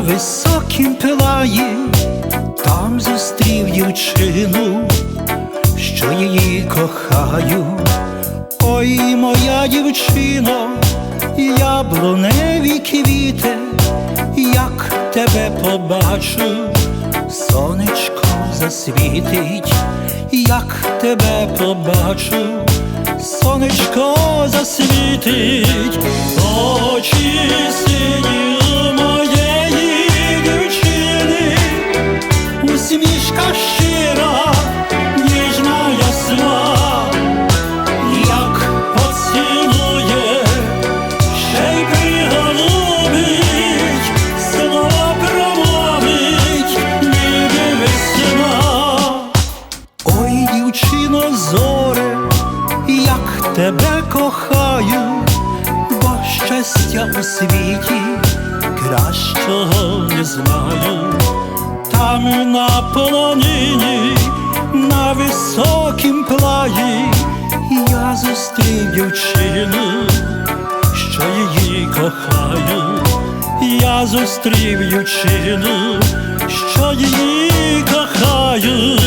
високім пилає там зустрів дівчину, що її кохаю, ой моя дівчино, яблуневі квіти, як тебе побачу, сонечко засвітить, як тебе побачу, сонечко засвітить. Тебе кохаю, бо щастя у світі кращого не знаю. Там на полонині, на високім плаї, я зустрів дівчину, що її кохаю, я зустрів дівчину, що її кохаю,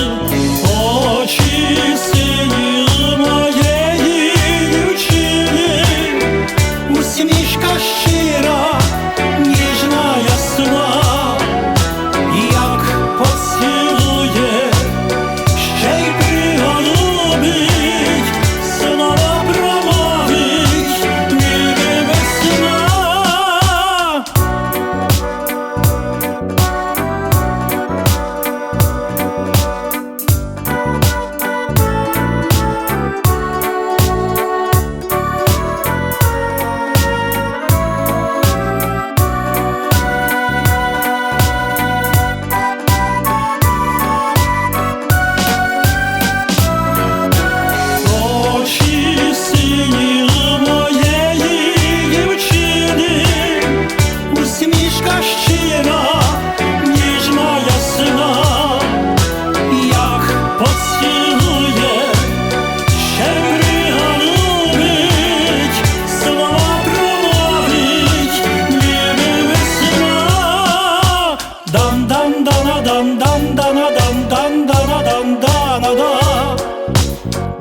dan dana dan dan dana dan dan dana dan dana da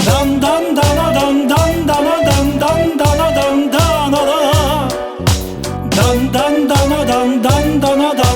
dan dan dana dan dan dana dan dan dana dan dana da dan dan dana dan dan dana dan